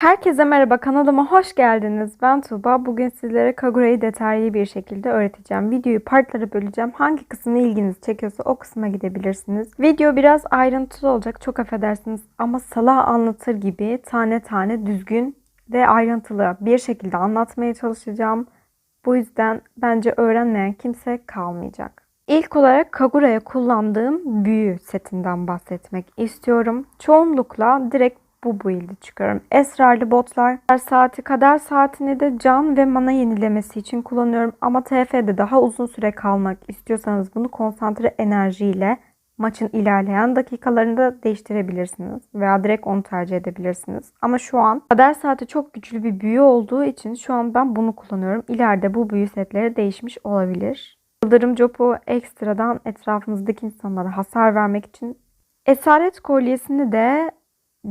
Herkese merhaba kanalıma hoş geldiniz. Ben Tuğba. Bugün sizlere Kagura'yı detaylı bir şekilde öğreteceğim. Videoyu partlara böleceğim. Hangi kısmı ilginizi çekiyorsa o kısma gidebilirsiniz. Video biraz ayrıntılı olacak. Çok affedersiniz ama salah anlatır gibi tane tane düzgün ve ayrıntılı bir şekilde anlatmaya çalışacağım. Bu yüzden bence öğrenmeyen kimse kalmayacak. İlk olarak Kagura'ya kullandığım büyü setinden bahsetmek istiyorum. Çoğunlukla direkt bu build'i çıkıyorum. Esrarlı botlar kader saati kader saatini de can ve mana yenilemesi için kullanıyorum. Ama TF'de daha uzun süre kalmak istiyorsanız bunu konsantre enerjiyle maçın ilerleyen dakikalarında değiştirebilirsiniz. Veya direkt onu tercih edebilirsiniz. Ama şu an kader saati çok güçlü bir büyü olduğu için şu an ben bunu kullanıyorum. İleride bu büyü setleri değişmiş olabilir. Yıldırım Copu ekstradan etrafımızdaki insanlara hasar vermek için Esaret kolyesini de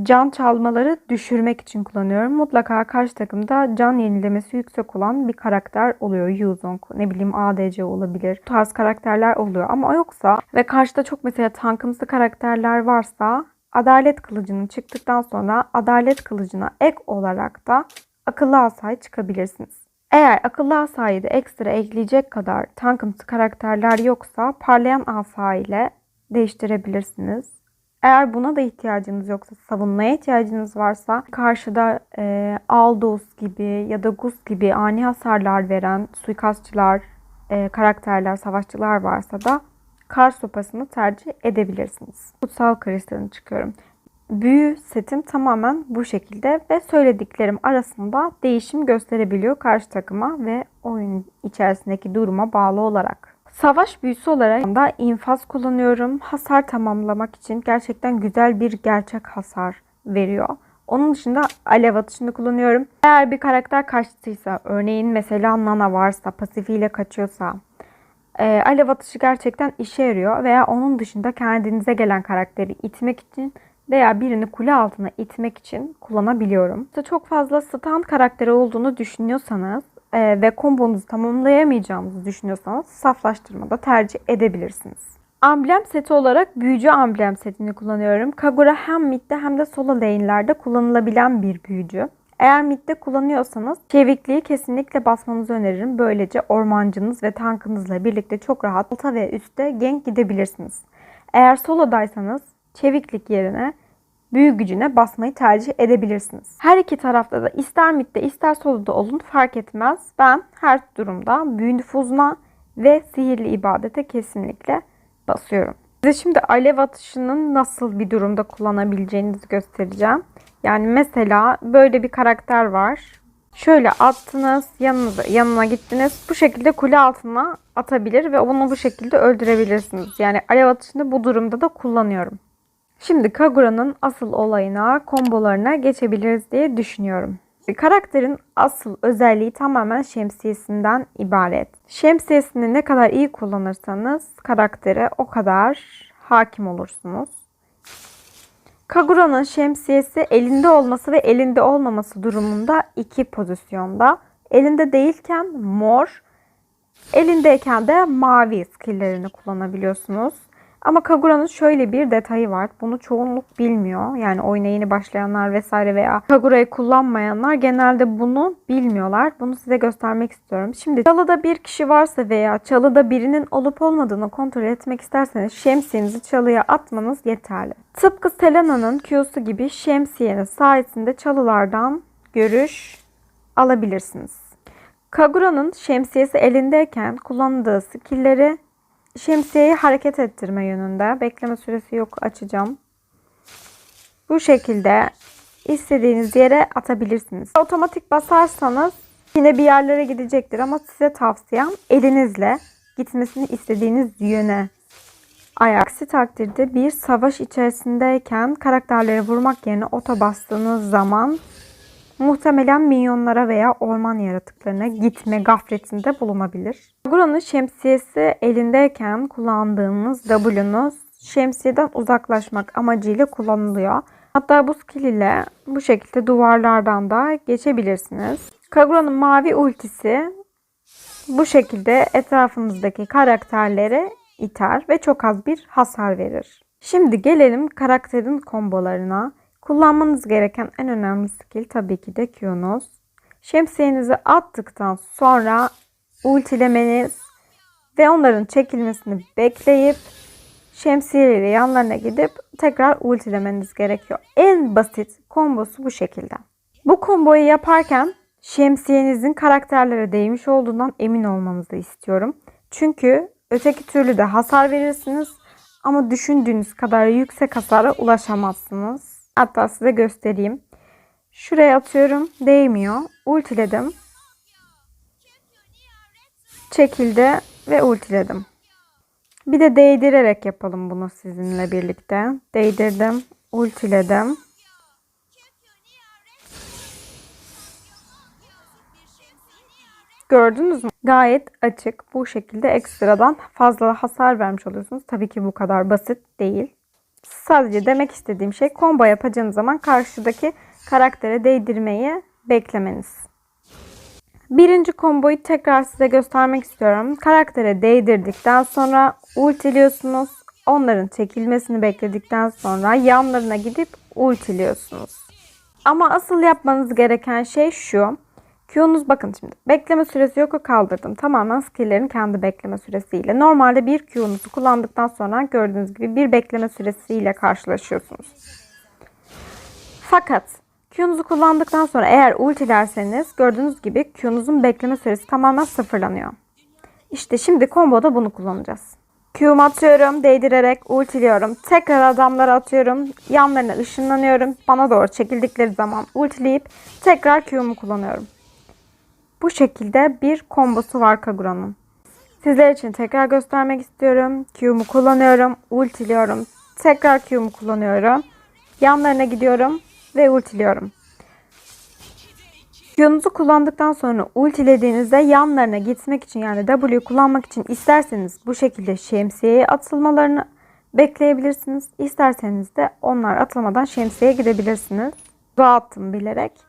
can çalmaları düşürmek için kullanıyorum. Mutlaka karşı takımda can yenilemesi yüksek olan bir karakter oluyor. Yuzong, ne bileyim ADC olabilir. Bu tarz karakterler oluyor. Ama yoksa ve karşıda çok mesela tankımsı karakterler varsa Adalet Kılıcı'nın çıktıktan sonra Adalet Kılıcı'na ek olarak da akıllı asay çıkabilirsiniz. Eğer akıllı asayı da ekstra ekleyecek kadar tankımsı karakterler yoksa parlayan asa ile değiştirebilirsiniz. Eğer buna da ihtiyacınız yoksa, savunmaya ihtiyacınız varsa karşıda e, Aldous gibi ya da Gus gibi ani hasarlar veren suikastçılar, e, karakterler, savaşçılar varsa da kar sopasını tercih edebilirsiniz. Kutsal kristalini çıkıyorum. Büyü setim tamamen bu şekilde ve söylediklerim arasında değişim gösterebiliyor karşı takıma ve oyun içerisindeki duruma bağlı olarak. Savaş büyüsü olarak da infaz kullanıyorum. Hasar tamamlamak için gerçekten güzel bir gerçek hasar veriyor. Onun dışında alev atışını kullanıyorum. Eğer bir karakter kaçtıysa, örneğin mesela Nana varsa, pasifiyle kaçıyorsa, e, alev atışı gerçekten işe yarıyor. Veya onun dışında kendinize gelen karakteri itmek için veya birini kule altına itmek için kullanabiliyorum. İşte çok fazla stand karakteri olduğunu düşünüyorsanız e, ve kombonuzu tamamlayamayacağınızı düşünüyorsanız saflaştırmada tercih edebilirsiniz. Amblem seti olarak büyücü amblem setini kullanıyorum. Kagura hem midde hem de solo lane'lerde kullanılabilen bir büyücü. Eğer midde kullanıyorsanız çevikliği kesinlikle basmanızı öneririm. Böylece ormancınız ve tankınızla birlikte çok rahat alta ve üstte gank gidebilirsiniz. Eğer solodaysanız çeviklik yerine büyü gücüne basmayı tercih edebilirsiniz. Her iki tarafta da ister midde ister soloda olun fark etmez. Ben her durumda büyü nüfuzuna ve sihirli ibadete kesinlikle basıyorum. Size şimdi alev atışının nasıl bir durumda kullanabileceğinizi göstereceğim. Yani mesela böyle bir karakter var. Şöyle attınız, yanınıza, yanına gittiniz. Bu şekilde kule altına atabilir ve onu bu şekilde öldürebilirsiniz. Yani alev atışını bu durumda da kullanıyorum. Şimdi Kagura'nın asıl olayına, kombolarına geçebiliriz diye düşünüyorum. Karakterin asıl özelliği tamamen şemsiyesinden ibaret. Şemsiyesini ne kadar iyi kullanırsanız karaktere o kadar hakim olursunuz. Kagura'nın şemsiyesi elinde olması ve elinde olmaması durumunda iki pozisyonda. Elinde değilken mor, elindeyken de mavi skilllerini kullanabiliyorsunuz. Ama Kagura'nın şöyle bir detayı var. Bunu çoğunluk bilmiyor. Yani oyuna yeni başlayanlar vesaire veya Kagura'yı kullanmayanlar genelde bunu bilmiyorlar. Bunu size göstermek istiyorum. Şimdi çalıda bir kişi varsa veya çalıda birinin olup olmadığını kontrol etmek isterseniz şemsiyenizi çalıya atmanız yeterli. Tıpkı Selena'nın Q'su gibi şemsiyeniz sayesinde çalılardan görüş alabilirsiniz. Kagura'nın şemsiyesi elindeyken kullandığı skillleri şemsiyeyi hareket ettirme yönünde. Bekleme süresi yok açacağım. Bu şekilde istediğiniz yere atabilirsiniz. Otomatik basarsanız yine bir yerlere gidecektir ama size tavsiyem elinizle gitmesini istediğiniz yöne. Aksi takdirde bir savaş içerisindeyken karakterleri vurmak yerine ota bastığınız zaman muhtemelen minyonlara veya orman yaratıklarına gitme gafletinde bulunabilir. Agura'nın şemsiyesi elindeyken kullandığınız W'nuz şemsiyeden uzaklaşmak amacıyla kullanılıyor. Hatta bu skill ile bu şekilde duvarlardan da geçebilirsiniz. Kagura'nın mavi ultisi bu şekilde etrafımızdaki karakterleri iter ve çok az bir hasar verir. Şimdi gelelim karakterin kombolarına. Kullanmanız gereken en önemli skill tabii ki de Q'nuz. Şemsiyenizi attıktan sonra ultilemeniz ve onların çekilmesini bekleyip şemsiyeleri yanlarına gidip tekrar ultilemeniz gerekiyor. En basit kombosu bu şekilde. Bu komboyu yaparken şemsiyenizin karakterlere değmiş olduğundan emin olmanızı istiyorum. Çünkü öteki türlü de hasar verirsiniz ama düşündüğünüz kadar yüksek hasara ulaşamazsınız. Hatta size göstereyim. Şuraya atıyorum. Değmiyor. Ultiledim. Çekildi ve ultiledim. Bir de değdirerek yapalım bunu sizinle birlikte. Değdirdim. Ultiledim. Gördünüz mü? Gayet açık. Bu şekilde ekstradan fazla hasar vermiş oluyorsunuz. Tabii ki bu kadar basit değil. Sadece demek istediğim şey combo yapacağınız zaman karşıdaki karaktere değdirmeyi beklemeniz. Birinci komboyu tekrar size göstermek istiyorum. Karaktere değdirdikten sonra ultiliyorsunuz. Onların çekilmesini bekledikten sonra yanlarına gidip ultiliyorsunuz. Ama asıl yapmanız gereken şey şu. Q'nuz bakın şimdi bekleme süresi yok kaldırdım. Tamamen skill'lerin kendi bekleme süresiyle. Normalde bir Q'nuzu kullandıktan sonra gördüğünüz gibi bir bekleme süresiyle karşılaşıyorsunuz. Fakat Q'nuzu kullandıktan sonra eğer ultilerseniz gördüğünüz gibi Q'nuzun bekleme süresi tamamen sıfırlanıyor. İşte şimdi komboda bunu kullanacağız. Q'mu atıyorum, değdirerek ultiliyorum. Tekrar adamlara atıyorum, yanlarına ışınlanıyorum. Bana doğru çekildikleri zaman ultileyip tekrar Q'mu kullanıyorum. Bu şekilde bir kombosu var Kagura'nın. Sizler için tekrar göstermek istiyorum. Q'mu kullanıyorum, ultiliyorum. Tekrar Q'mu kullanıyorum. Yanlarına gidiyorum ve ultiliyorum. Q'nuzu kullandıktan sonra ultilediğinizde yanlarına gitmek için yani W kullanmak için isterseniz bu şekilde şemsiyeye atılmalarını bekleyebilirsiniz. İsterseniz de onlar atılmadan şemsiyeye gidebilirsiniz. Dağıttım bilerek.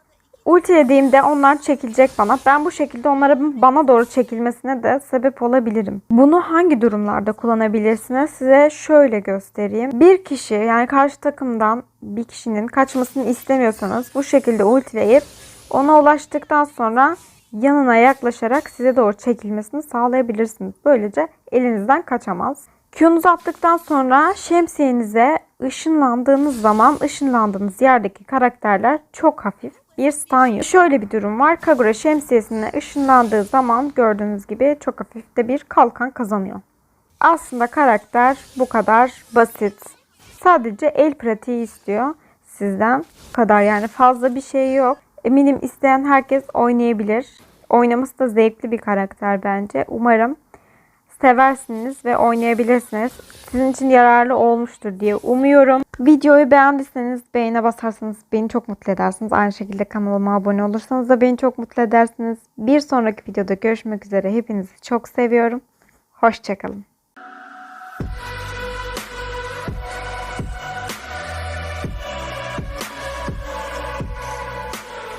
Ultilediğimde onlar çekilecek bana. Ben bu şekilde onların bana doğru çekilmesine de sebep olabilirim. Bunu hangi durumlarda kullanabilirsiniz? Size şöyle göstereyim. Bir kişi yani karşı takımdan bir kişinin kaçmasını istemiyorsanız bu şekilde ultileyip ona ulaştıktan sonra yanına yaklaşarak size doğru çekilmesini sağlayabilirsiniz. Böylece elinizden kaçamaz. Q'nuzu attıktan sonra şemsiyenize ışınlandığınız zaman ışınlandığınız yerdeki karakterler çok hafif bir yiyor. Şöyle bir durum var. Kagura şemsiyesine ışınlandığı zaman gördüğünüz gibi çok hafif de bir kalkan kazanıyor. Aslında karakter bu kadar basit. Sadece el pratiği istiyor sizden. Bu kadar yani fazla bir şey yok. Eminim isteyen herkes oynayabilir. Oynaması da zevkli bir karakter bence. Umarım seversiniz ve oynayabilirsiniz. Sizin için yararlı olmuştur diye umuyorum. Videoyu beğendiyseniz beğene basarsanız beni çok mutlu edersiniz. Aynı şekilde kanalıma abone olursanız da beni çok mutlu edersiniz. Bir sonraki videoda görüşmek üzere. Hepinizi çok seviyorum. Hoşçakalın.